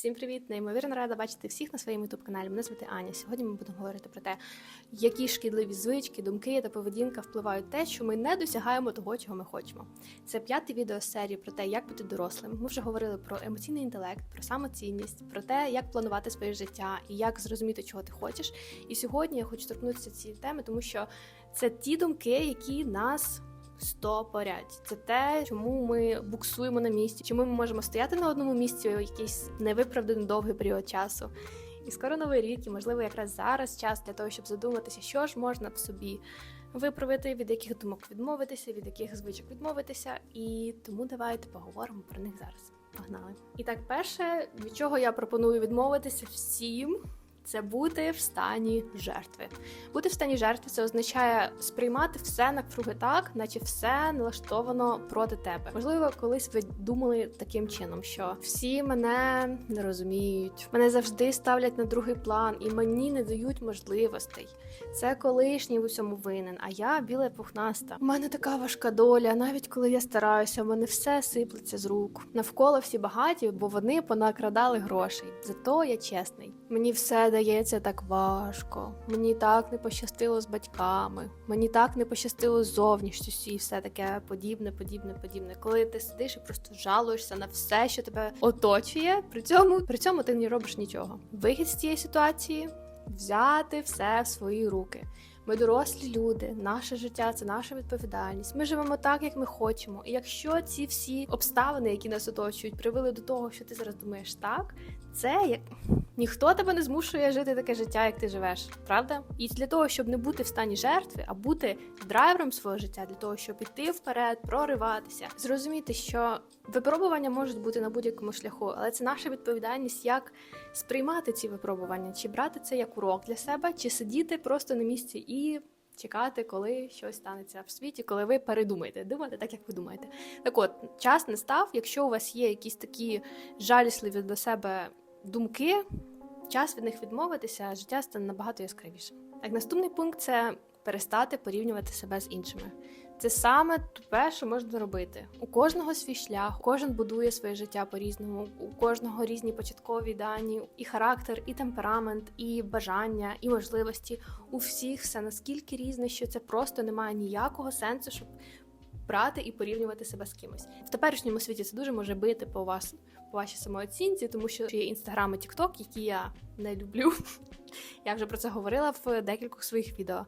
Всім привіт! Неймовірно рада бачити всіх на своєму youtube каналі. Мене звати Аня. Сьогодні ми будемо говорити про те, які шкідливі звички, думки та поведінка впливають те, що ми не досягаємо того, чого ми хочемо. Це п'яте відео з серії про те, як бути дорослим. Ми вже говорили про емоційний інтелект, про самоцінність, про те, як планувати своє життя і як зрозуміти, чого ти хочеш. І сьогодні я хочу торкнутися цієї теми, тому що це ті думки, які нас стопорять. Це те, чому ми буксуємо на місці, чому ми можемо стояти на одному місці якийсь невиправданий довгий період часу. І скоро новий рік, і можливо, якраз зараз час для того, щоб задуматися, що ж можна в собі виправити, від яких думок відмовитися, від яких звичок відмовитися. І тому давайте поговоримо про них зараз. Погнали! І так, перше, від чого я пропоную відмовитися всім. Це бути в стані жертви. Бути в стані жертви це означає сприймати все навкруги так, наче все налаштовано проти тебе. Можливо, колись ви думали таким чином, що всі мене не розуміють, мене завжди ставлять на другий план і мені не дають можливостей. Це колишній в усьому винен, а я біла пухнаста. У мене така важка доля. Навіть коли я стараюся, в мене все сиплеться з рук. Навколо всі багаті, бо вони понакрадали грошей. Зато я чесний. Мені все дається так важко. Мені так не пощастило з батьками. Мені так не пощастило з зовнішністю і все таке подібне, подібне, подібне. Коли ти сидиш і просто жалуєшся на все, що тебе оточує, при цьому при цьому ти не робиш нічого. Вихід з цієї ситуації взяти все в свої руки. Ми дорослі люди, наше життя це наша відповідальність. Ми живемо так, як ми хочемо. І якщо ці всі обставини, які нас оточують, привели до того, що ти зараз думаєш так, це як ніхто тебе не змушує жити таке життя, як ти живеш, правда? І для того, щоб не бути в стані жертви, а бути драйвером свого життя, для того, щоб іти вперед, прориватися, зрозуміти, що випробування можуть бути на будь-якому шляху, але це наша відповідальність, як сприймати ці випробування, чи брати це як урок для себе, чи сидіти просто на місці і. Чекати, коли щось станеться в світі, коли ви передумаєте, думати так, як ви думаєте. Так от, час не став, якщо у вас є якісь такі жалісливі до себе думки, час від них відмовитися, життя стане набагато яскравішим. Так, наступний пункт це перестати порівнювати себе з іншими. Це саме тупе, що можна робити. У кожного свій шлях, кожен будує своє життя по-різному, у кожного різні початкові дані, і характер, і темперамент, і бажання, і можливості. У всіх все наскільки різне, що це просто не має ніякого сенсу, щоб брати і порівнювати себе з кимось. В теперішньому світі це дуже може бити по вас, по вашій самооцінці, тому що є інстаграм і тікток, які я не люблю. Я вже про це говорила в декількох своїх відео.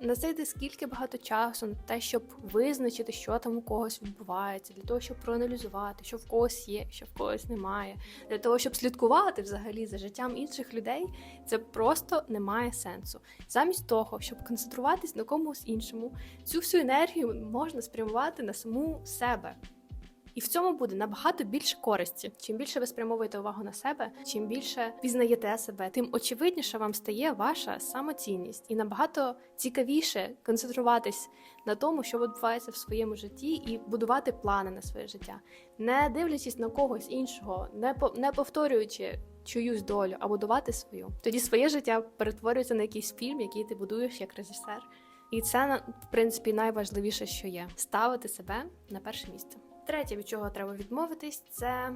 На це йде скільки багато часу на те, щоб визначити, що там у когось відбувається, для того, щоб проаналізувати, що в когось є, що в когось немає, для того, щоб слідкувати взагалі за життям інших людей, це просто не має сенсу. Замість того, щоб концентруватись на комусь іншому, цю всю енергію можна спрямувати на саму себе. І в цьому буде набагато більше користі. Чим більше ви спрямовуєте увагу на себе, чим більше пізнаєте себе, тим очевидніше вам стає ваша самоцінність, і набагато цікавіше концентруватись на тому, що відбувається в своєму житті, і будувати плани на своє життя, не дивлячись на когось іншого, не по не повторюючи. Чиюсь долю, а будувати свою. Тоді своє життя перетворюється на якийсь фільм, який ти будуєш як режисер. І це в принципі найважливіше, що є ставити себе на перше місце. Третє, від чого треба відмовитись, це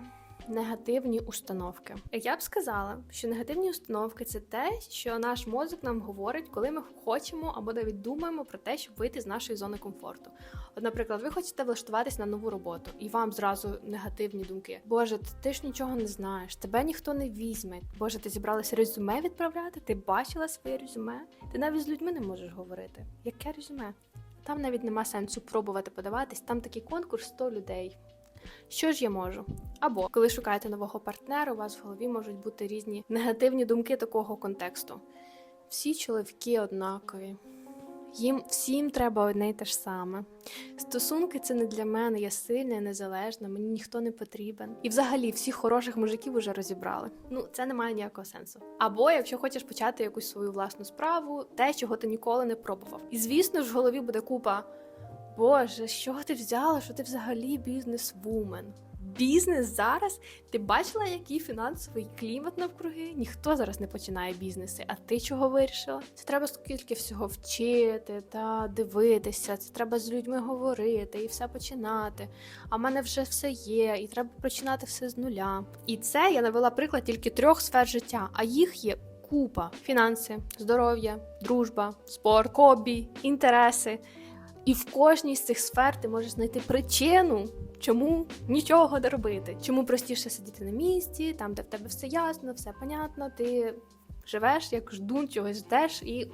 негативні установки. Я б сказала, що негативні установки це те, що наш мозок нам говорить, коли ми хочемо або навіть думаємо про те, щоб вийти з нашої зони комфорту. От, наприклад, ви хочете влаштуватись на нову роботу, і вам зразу негативні думки. Боже, ти ж нічого не знаєш, тебе ніхто не візьме. Боже, ти зібралася резюме відправляти? Ти бачила своє резюме? Ти навіть з людьми не можеш говорити. Яке резюме? Там навіть нема сенсу пробувати подаватись, там такий конкурс 100 людей. Що ж я можу? Або коли шукаєте нового партнера, у вас в голові можуть бути різні негативні думки такого контексту. Всі чоловіки однакові, їм всім треба одне й те ж саме. Стосунки це не для мене, я сильна, і незалежна, мені ніхто не потрібен. І взагалі всіх хороших мужиків уже розібрали. Ну, це не має ніякого сенсу. Або якщо хочеш почати якусь свою власну справу, те, чого ти ніколи не пробував. І звісно ж, в голові буде купа. Боже, що ти взяла, що ти взагалі бізнес-вумен? Бізнес зараз. Ти бачила, який фінансовий клімат навкруги? Ніхто зараз не починає бізнеси. А ти чого вирішила? Це треба скільки всього вчити та дивитися. Це треба з людьми говорити і все починати. А в мене вже все є, і треба починати все з нуля. І це я навела приклад тільки трьох сфер життя, а їх є. Купа фінанси, здоров'я, дружба, спорт, хобі, інтереси. І в кожній з цих сфер ти можеш знайти причину, чому нічого не робити, чому простіше сидіти на місці, там, де в тебе все ясно, все понятно, ти живеш як ждун, чогось ждеш і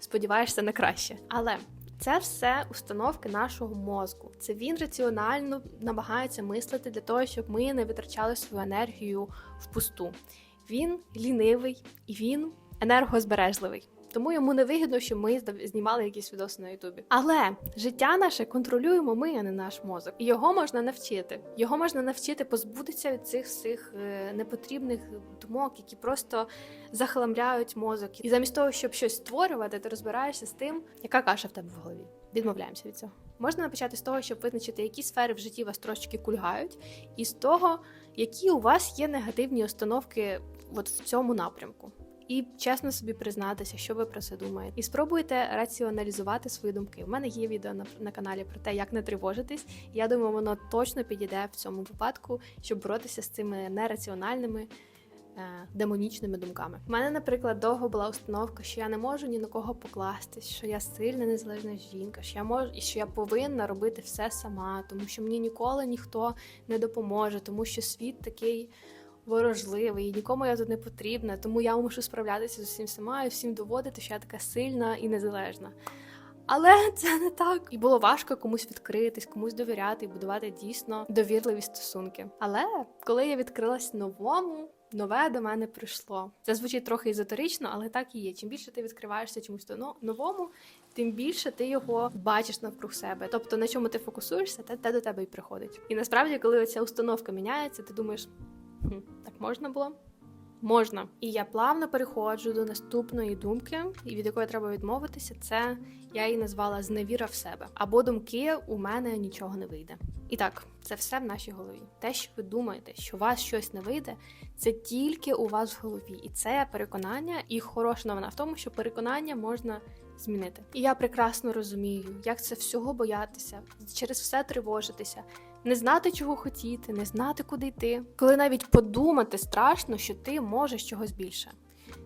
сподіваєшся на краще. Але це все установки нашого мозку. Це він раціонально намагається мислити для того, щоб ми не витрачали свою енергію впусту. Він лінивий і він енергозбережливий. Тому йому не вигідно, що ми знімали якісь відоси на Ютубі. Але життя наше контролюємо ми, а не наш мозок. І його можна навчити. Його можна навчити позбутися від цих всіх е, непотрібних думок, які просто захламляють мозок. І замість того, щоб щось створювати, ти розбираєшся з тим, яка каша в тебе в голові. Відмовляємося від цього. Можна почати з того, щоб визначити, які сфери в житті вас трошечки кульгають, і з того, які у вас є негативні установки от в цьому напрямку. І чесно собі признатися, що ви про це думаєте. І спробуйте раціоналізувати свої думки. У мене є відео на, на каналі про те, як не тривожитись. Я думаю, воно точно підійде в цьому випадку, щоб боротися з цими нераціональними. е, Демонічними думками. У мене, наприклад, довго була установка, що я не можу ні на кого покластись, що я сильна незалежна жінка, що я можу і що я повинна робити все сама, тому що мені ніколи ніхто не допоможе, тому що світ такий ворожливий, і нікому я тут не потрібна, тому я мушу справлятися з усім сама і всім доводити, що я така сильна і незалежна. Але це не так. І було важко комусь відкритись, комусь довіряти і будувати дійсно довірливі стосунки. Але коли я відкрилась новому, нове до мене прийшло. Це звучить трохи езотерично, але так і є. Чим більше ти відкриваєшся чомусь новому, тим більше ти його бачиш навкруг себе. Тобто на чому ти фокусуєшся, те, те до тебе і приходить. І насправді, коли ця установка міняється, ти думаєш, так можна було? Можна. І я плавно переходжу до наступної думки, від якої треба відмовитися, це я її назвала зневіра в себе. Або думки у мене нічого не вийде. І так, це все в нашій голові. Те, що ви думаєте, що у вас щось не вийде, це тільки у вас в голові. І це переконання, і хороша новина в тому, що переконання можна змінити. І я прекрасно розумію, як це всього боятися, через все тривожитися, не знати, чого хотіти, не знати, куди йти. Коли навіть подумати страшно, що ти можеш чогось більше.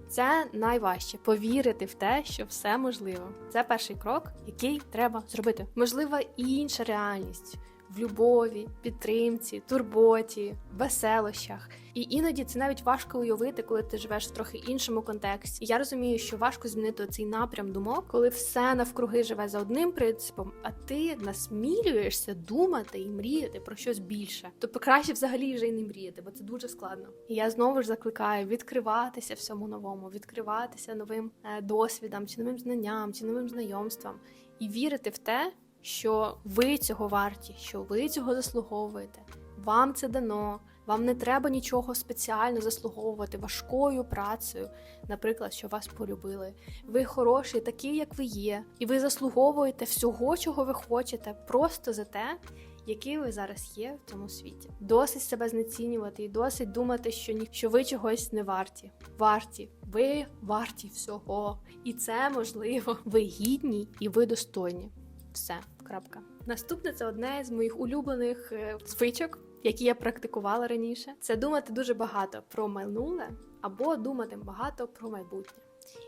Це найважче повірити в те, що все можливо. Це перший крок, який треба зробити. Можлива інша реальність в любові, підтримці, турботі, веселощах. І іноді це навіть важко уявити, коли ти живеш в трохи іншому контексті. І я розумію, що важко змінити цей напрям думок, коли все навкруги живе за одним принципом, а ти насмілюєшся думати і мріяти про щось більше. Тобто краще взагалі вже й не мріяти, бо це дуже складно. І я знову ж закликаю відкриватися всьому новому, відкриватися новим е, досвідам, чи новим знанням, чи новим знайомствам, і вірити в те, що ви цього варті, що ви цього заслуговуєте. Вам це дано. Вам не треба нічого спеціально заслуговувати важкою працею, наприклад, що вас полюбили. Ви хороші, такі, як ви є, і ви заслуговуєте всього, чого ви хочете, просто за те, який ви зараз є в цьому світі. Досить себе знецінювати і досить думати, що ні, що ви чогось не варті. Варті, ви варті всього, і це можливо. Ви гідні і ви достойні. Все, крапка. Наступне це одне з моїх улюблених е, звичок, які я практикувала раніше. Це думати дуже багато про минуле або думати багато про майбутнє.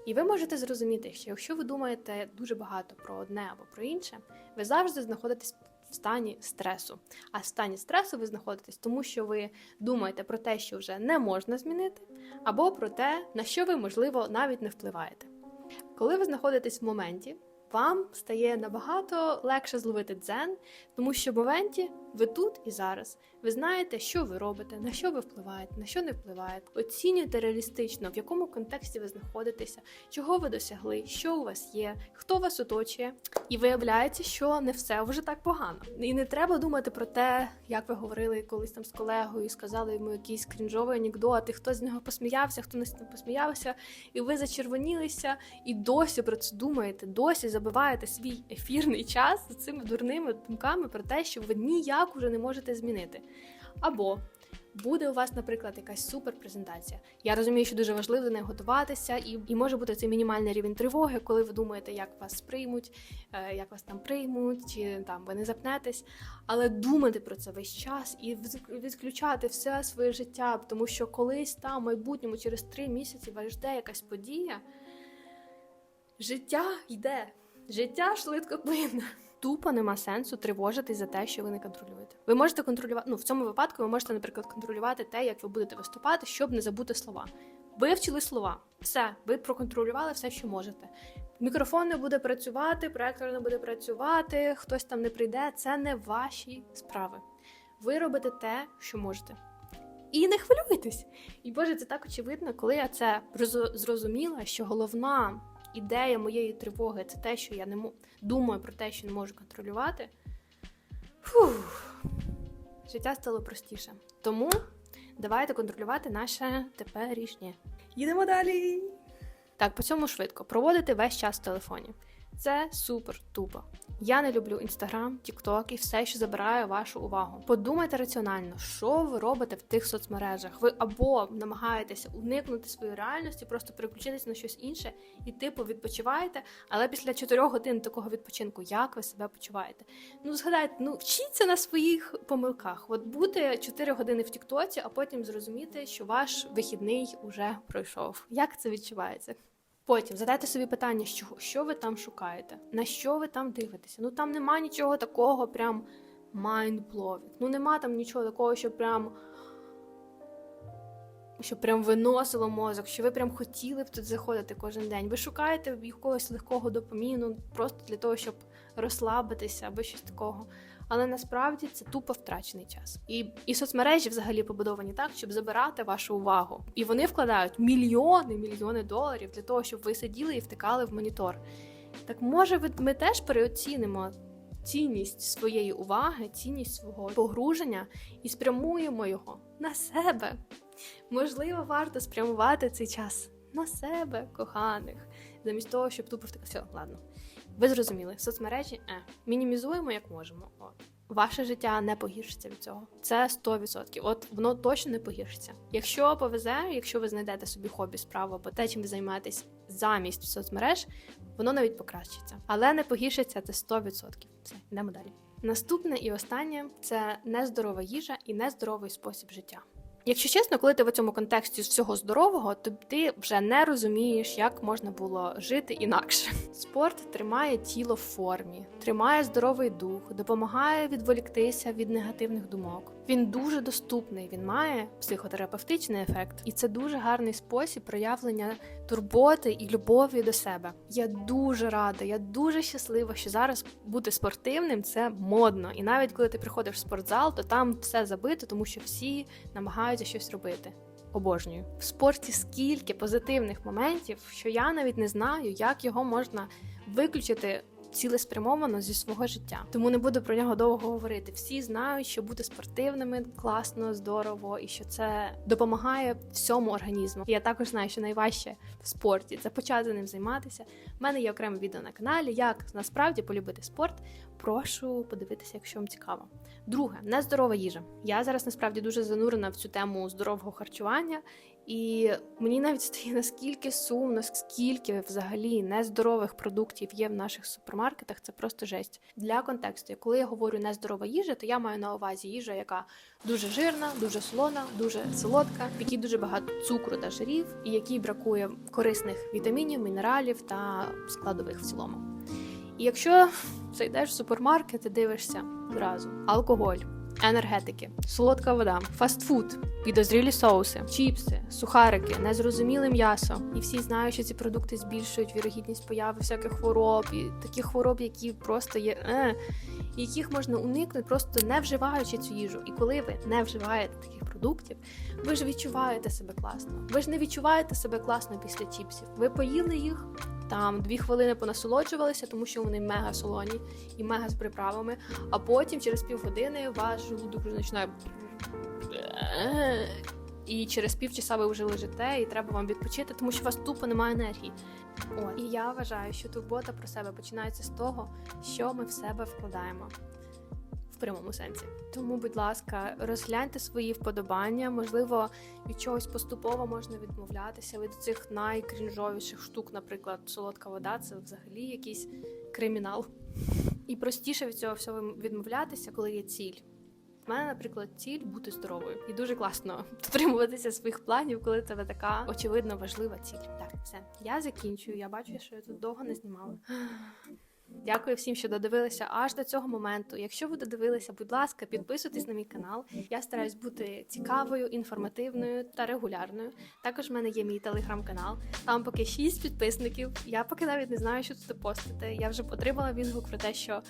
І ви можете зрозуміти, що якщо ви думаєте дуже багато про одне або про інше, ви завжди знаходитесь в стані стресу. А в стані стресу ви знаходитесь, тому що ви думаєте про те, що вже не можна змінити, або про те, на що ви, можливо, навіть не впливаєте. Коли ви знаходитесь в моменті, вам стає набагато легше зловити дзен, тому що в моменті ви тут і зараз. Ви знаєте, що ви робите, на що ви впливаєте, на що не впливаєте. Оцінюйте реалістично, в якому контексті ви знаходитеся, чого ви досягли, що у вас є, хто вас оточує. І виявляється, що не все вже так погано. І не треба думати про те, як ви говорили колись там з колегою, і сказали йому якийсь крінжовий анекдот, і хто з нього посміявся, хто не з нього посміявся, і ви зачервонілися, і досі про це думаєте, досі забиваєте свій ефірний час з цими дурними думками про те, що ви ніяк уже не можете змінити. Або буде у вас, наприклад, якась супер презентація. Я розумію, що дуже важливо до неї готуватися, і, і може бути цей мінімальний рівень тривоги, коли ви думаєте, як вас сприймуть, е, як вас там приймуть, чи там ви не запнетесь. Але думати про це весь час і відключати все своє життя, тому що колись там, в майбутньому, через три місяці вас жде якась подія. Життя йде, життя швидкоплинне. Тупо нема сенсу тривожитись за те, що ви не контролюєте. Ви можете контролювати. Ну в цьому випадку ви можете, наприклад, контролювати те, як ви будете виступати, щоб не забути слова. Вивчили слова, все, ви проконтролювали все, що можете. Мікрофон не буде працювати, проектор не буде працювати, хтось там не прийде. Це не ваші справи. Ви робите те, що можете. І не хвилюйтесь. І Боже, це так очевидно, коли я це зрозуміла, що головна ідея моєї тривоги це те, що я не думаю про те, що не можу контролювати. Фух. Життя стало простіше. Тому давайте контролювати наше теперішнє. Їдемо далі. Так, по цьому швидко. Проводити весь час в телефоні. Це супер тупо. Я не люблю інстаграм, тікток і все, що забирає вашу увагу. Подумайте раціонально, що ви робите в тих соцмережах. Ви або намагаєтеся уникнути своєї реальності, просто переключитися на щось інше і типу відпочиваєте. Але після 4 годин такого відпочинку, як ви себе почуваєте? Ну згадайте, ну вчіться на своїх помилках. От бути 4 години в Тіктоці, а потім зрозуміти, що ваш вихідний уже пройшов. Як це відчувається? Потім задайте собі питання, що, що ви там шукаєте, на що ви там дивитеся. Ну там нема нічого такого, прям mind-blowing. Ну нема там нічого такого, що прям. Що прям виносило мозок, що ви прям хотіли б тут заходити кожен день. Ви шукаєте якогось легкого допаміну просто для того, щоб розслабитися або щось такого. Але насправді це тупо втрачений час. І, і соцмережі взагалі побудовані так, щоб забирати вашу увагу. І вони вкладають мільйони, мільйони доларів для того, щоб ви сиділи і втикали в монітор. Так може ми теж переоцінимо цінність своєї уваги, цінність свого погруження і спрямуємо його на себе. Можливо, варто спрямувати цей час на себе, коханих, замість того, щоб тупо втикати. Все, ладно. Ви зрозуміли, соцмережі е, мінімізуємо як можемо. От. Ваше життя не погіршиться від цього. Це 100%. От воно точно не погіршиться. Якщо повезе, якщо ви знайдете собі хобі, справу або те, чим ви займаєтесь замість соцмереж, воно навіть покращиться. Але не погіршиться це 100%. Все, йдемо далі. Наступне і останнє це нездорова їжа і нездоровий спосіб життя. Якщо чесно, коли ти в цьому контексті з всього здорового, то ти вже не розумієш, як можна було жити інакше. Спорт тримає тіло в формі, тримає здоровий дух, допомагає відволіктися від негативних думок. Він дуже доступний, він має психотерапевтичний ефект, і це дуже гарний спосіб проявлення турботи і любові до себе. Я дуже рада, я дуже щаслива, що зараз бути спортивним це модно. І навіть коли ти приходиш в спортзал, то там все забито, тому що всі намагаються щось робити. Обожнюю в спорті скільки позитивних моментів, що я навіть не знаю, як його можна виключити цілеспрямовано зі свого життя. Тому не буду про нього довго говорити. Всі знають, що бути спортивними класно, здорово, і що це допомагає всьому організму. Я також знаю, що найважче в спорті це почати ним займатися. У мене є окреме відео на каналі, як насправді полюбити спорт. Прошу подивитися, якщо вам цікаво. Друге, нездорова їжа. Я зараз насправді дуже занурена в цю тему здорового харчування, і мені навіть стає наскільки сумно, скільки взагалі нездорових продуктів є в наших супермаркетах. Це просто жесть. Для контексту, коли я говорю нездорова їжа, то я маю на увазі їжа, яка дуже жирна, дуже солона, дуже солодка, в якій дуже багато цукру та жирів, і якій бракує корисних вітамінів, мінералів та складових в цілому. І якщо зайдеш в супермаркет і дивишся зразу алкоголь, енергетики, солодка вода, фастфуд, підозрілі соуси, чіпси, сухарики, незрозуміле м'ясо. І всі знають, що ці продукти збільшують вірогідність появи всяких хвороб і таких хвороб, які просто є. Е, яких можна уникнути, просто не вживаючи цю їжу. І коли ви не вживаєте таких продуктів, ви ж відчуваєте себе класно. Ви ж не відчуваєте себе класно після чіпсів. Ви поїли їх. Там дві хвилини понасолоджувалися, тому що вони мега солоні і мега з приправами. А потім, через півгодини, ваш желудок вже починає. І через півчаса ви вже лежите, і треба вам відпочити, тому що у вас тупо немає енергії. О, і я вважаю, що турбота про себе починається з того, що ми в себе вкладаємо. Прямому сенсі. Тому, будь ласка, розгляньте свої вподобання. Можливо, від чогось поступово можна відмовлятися. Від цих найкрінжовіших штук, наприклад, солодка вода це взагалі якийсь кримінал. І простіше від цього всього відмовлятися, коли є ціль. У мене, наприклад, ціль бути здоровою, і дуже класно дотримуватися своїх планів, коли тебе така очевидно важлива ціль. Так, все, я закінчую. Я бачу, що я тут довго не знімала. Дякую всім, що додивилися аж до цього моменту. Якщо ви додивилися, будь ласка, підписуйтесь на мій канал. Я стараюсь бути цікавою, інформативною та регулярною. Також в мене є мій телеграм-канал. Там поки 6 підписників. Я поки навіть не знаю, що тут постити. Я вже отримала відгук про те, що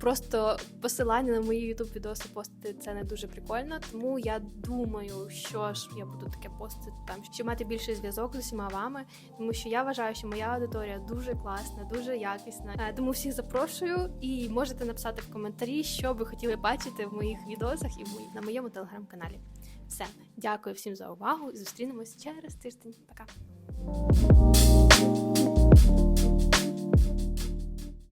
просто посилання на мої youtube відоси постити це не дуже прикольно. Тому я думаю, що ж я буду таке постити там, щоб мати більший зв'язок з усіма вами, тому що я вважаю, що моя аудиторія дуже класна, дуже якісна. Е, Тому всіх запрошую і можете написати в коментарі, що ви хотіли бачити в моїх відосах і на моєму телеграм-каналі. Все, дякую всім за увагу і зустрінемось через тиждень. Пока.